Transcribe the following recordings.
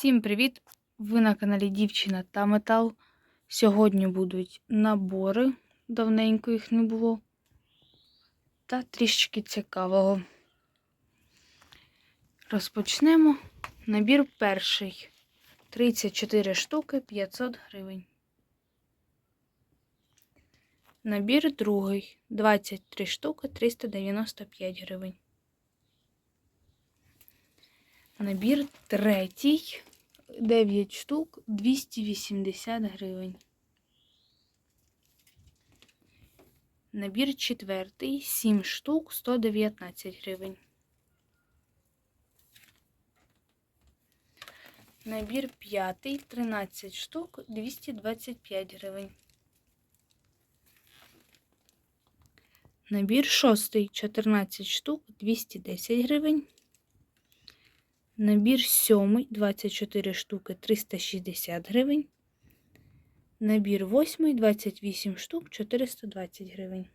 Всім привіт! Ви на каналі Дівчина та Метал. Сьогодні будуть набори, давненько їх не було. Та трішечки цікавого. Розпочнемо. Набір перший. 34 штуки 500 гривень. Набір другий. 23 штуки 395 гривень. Набір третій. 9 штук 280 гривень. Набір четвертий 7 штук 119 гривень. Набір п'ятий 13 штук 225 гривень. Набір шостий 14 штук 210 гривень. Набір сьомий 24 штуки 360 гривень. Набір восьмий 28 штук 420 гривень.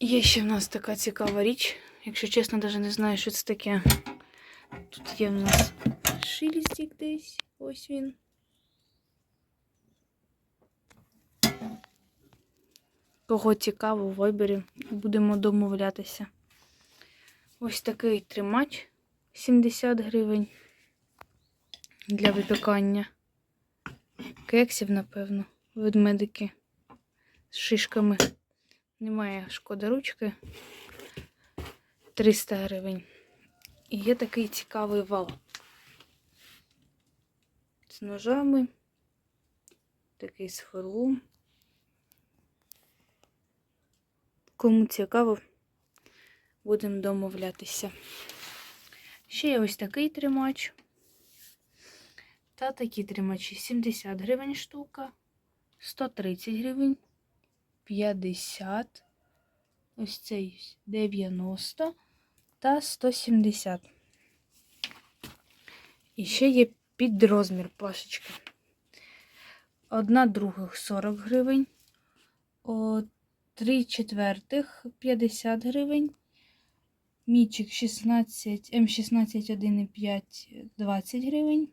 Є ще в нас така цікава річ. Якщо чесно, навіть не знаю, що це таке. Тут є в нас шильстик десь. Ось він. Кого цікаво в будемо домовлятися. Ось такий тримач 70 гривень для випікання. Кексів, напевно, ведмедики з шишками. Немає шкода ручки. 300 гривень. І є такий цікавий вал. З ножами. Такий з ферлом. Кому цікаво, будемо домовлятися. Ще є ось такий тримач. Та такі тримачі 70 гривень штука, 130 гривень, 50, ось цей 90 та 170. І ще є підрозмір плашечки. Одна других 40 гривень. О, 3 четвертих 50 гривень. Мічик 16, М16 1,5 20 гривень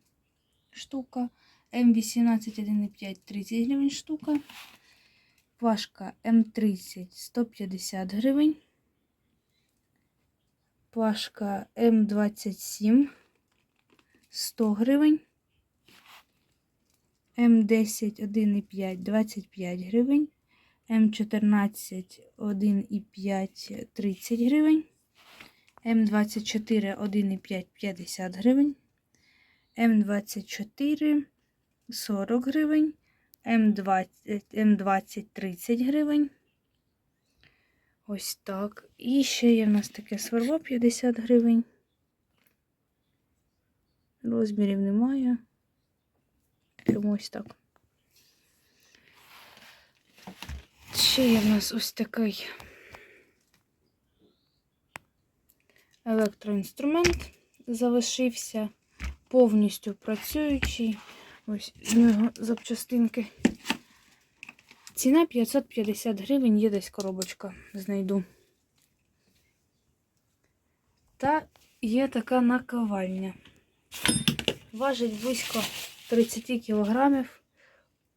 штука. М18 1,5 30 гривень штука. Плашка М30 150 гривень. Плашка М27 100 гривень. М10 1,5 25 гривень. М14 1,5 30 гривень. М24 1,5 50 гривень. М24 40 гривень. М20 М20 30 гривень. Ось так. І ще є в нас таке сверло 50 гривень. Розмірів немає. Тому ось так. Ще є в нас ось такий електроінструмент залишився повністю працюючий. Ось з нього запчастинки. Ціна 550 гривень, є десь коробочка, знайду. Та є така наковальня. Важить близько 30 кілограмів.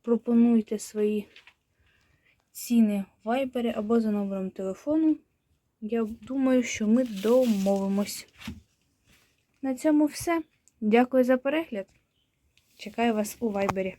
Пропонуйте свої ціни в вайбері або за номером телефону. Я думаю, що ми домовимось. На цьому все. Дякую за перегляд. Чекаю вас у вайбері.